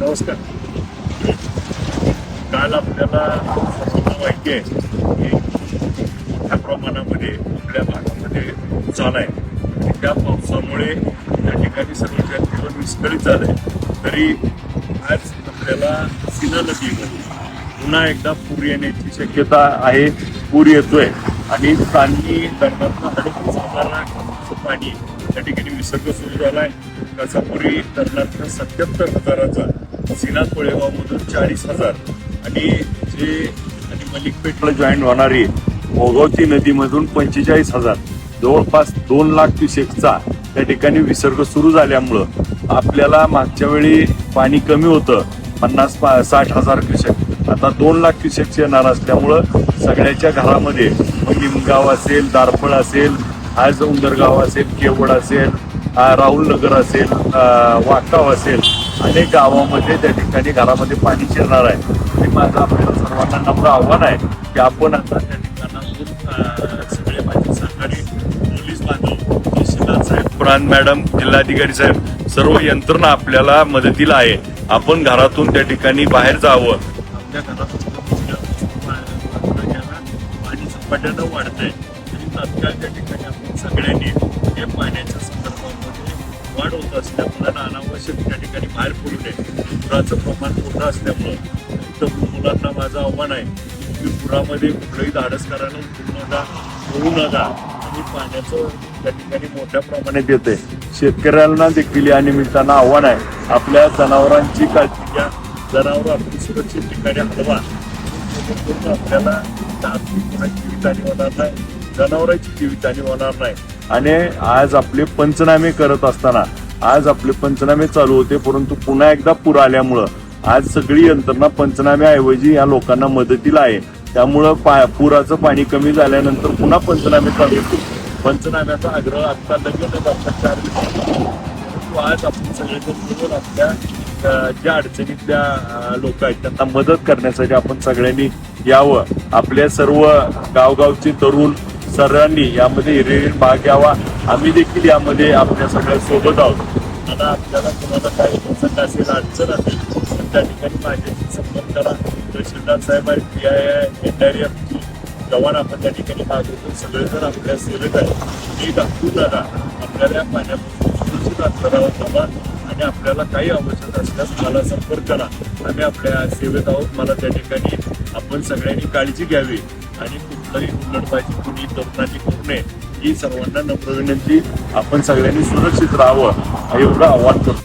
नमस्कार. काल आपल्याला माहिती आहे की मोठ्या प्रमाणामध्ये आपल्या भागामध्ये पाऊस झाला आहे त्या पावसामुळे त्या ठिकाणी सर्व जनजीवन विस्कळीत झालंय. तरी आज आपल्याला सिना नदीमध्ये पुन्हा एकदा पूर येण्याची शक्यता आहे. पूर येतोय. आणि पाणी धरणातनं आणि हजाराचं पाणी त्या ठिकाणी विसर्ग सुरू झाला झालाय पूर्वी धरणातनं सत्याहत्तर हजाराचा सीना कोळेगावमधून चाळीस हजार. आणि जे आणि मलिकपेठला जॉईन होणारी भोगावती नदीमधून पंचेचाळीस हजार. जवळपास दोन लाख क्युसेकचा त्या ठिकाणी विसर्ग सुरू झाल्यामुळं आपल्याला मागच्या वेळी पाणी कमी होतं पन्नास पा- साठ हजार क्युसेक आता दोन लाख क्युसेक्स येणार असल्यामुळं सगळ्याच्या घरामध्ये मग निमगाव असेल दारफळ असेल आज उंदरगाव असेल केवड असेल राहुल नगर असेल आ, वाटाव असेल अनेक गावामध्ये त्या ठिकाणी घरामध्ये पाणी शिरणार आहे. हे माझं आपल्याला सर्वांना नम्र आव्हान आहे की आपण आता त्या ठिकाणाहून सगळे माझे सरकारी पोलीस बांधव तहसीलदार साहेब प्राण मॅडम जिल्हाधिकारी साहेब सर्व यंत्रणा आपल्याला मदतीला आहे. आपण घरातून त्या ठिकाणी बाहेर जावं. आपल्या घरातून पाणी झपाट्यानं वाढतंय. आणि तात्काळ त्या ठिकाणी आपण सगळ्यांनी हे पाण्याच्या वाढ होत असल्यामुळे अनावश्यक त्या ठिकाणी बाहेर पडू नये. पुराचं प्रमाण मोठं असल्यामुळं तर मुलांना माझं आव्हान आहे की पुरामध्ये कुठलंही धाडस करायला नका होऊ नका. आणि पाण्याचं त्या ठिकाणी मोठ्या प्रमाणात येते शेतकऱ्यांना देखील या निमित्तानं आव्हान आहे. आपल्या जनावरांची काळजी घ्या. जनावर आपली सुरक्षित ठिकाणी हलवा. आपल्याला आपली जीवितहानी होणार नाही जनावरांची जीवितहानी होणार नाही. आणि आज आपले पंचनामे करत असताना आज आपले पंचनामे चालू होते परंतु पुन्हा एकदा पूर आल्यामुळं आज सगळी यंत्रणा पंचनाम्याऐवजी या लोकांना मदतीला आहे. त्यामुळं पा पुराचं पाणी कमी झाल्यानंतर पुन्हा पंचनामे चालू होते. पंचनाम्याचा आग्रह आता लगेच चार आज आपण सगळेजण आपल्या ज्या अडचणीतल्या लोक आहेत त्यांना मदत करण्यासाठी आपण सगळ्यांनी यावं. आपल्या सर्व गावगावचे तरुण सर्वांनी यामध्ये हिरिरीत भाग घ्यावा. आम्ही देखील यामध्ये आपल्या सगळ्या सोबत आहोत. आता आपल्याला कोणाला काही प्रसंग असेल अडचण असेल त्या ठिकाणी माझ्याशी संपर्क करा तहसीलदार साहेब आहेत P I N R F जवान आपण त्या ठिकाणी मागवतो सगळेजण आपल्या सेवेत आहे एक दाखवून आपल्याला या पाण्यापासून सुरक्षित अंतरावर थांबा आणि आपल्याला काही आवश्यक असल्यास मला संपर्क करा. आम्ही आपल्या सेवेत आहोत. मला त्या ठिकाणी आपण सगळ्यांनी काळजी घ्यावी. आणि कुठलाही उल्लडबाजी कुणी तरुणांनी करू नये ही सर्वांना नम्र विनंती. आपण सगळ्यांनी सुरक्षित राहावं एवढं आव्हान करतो.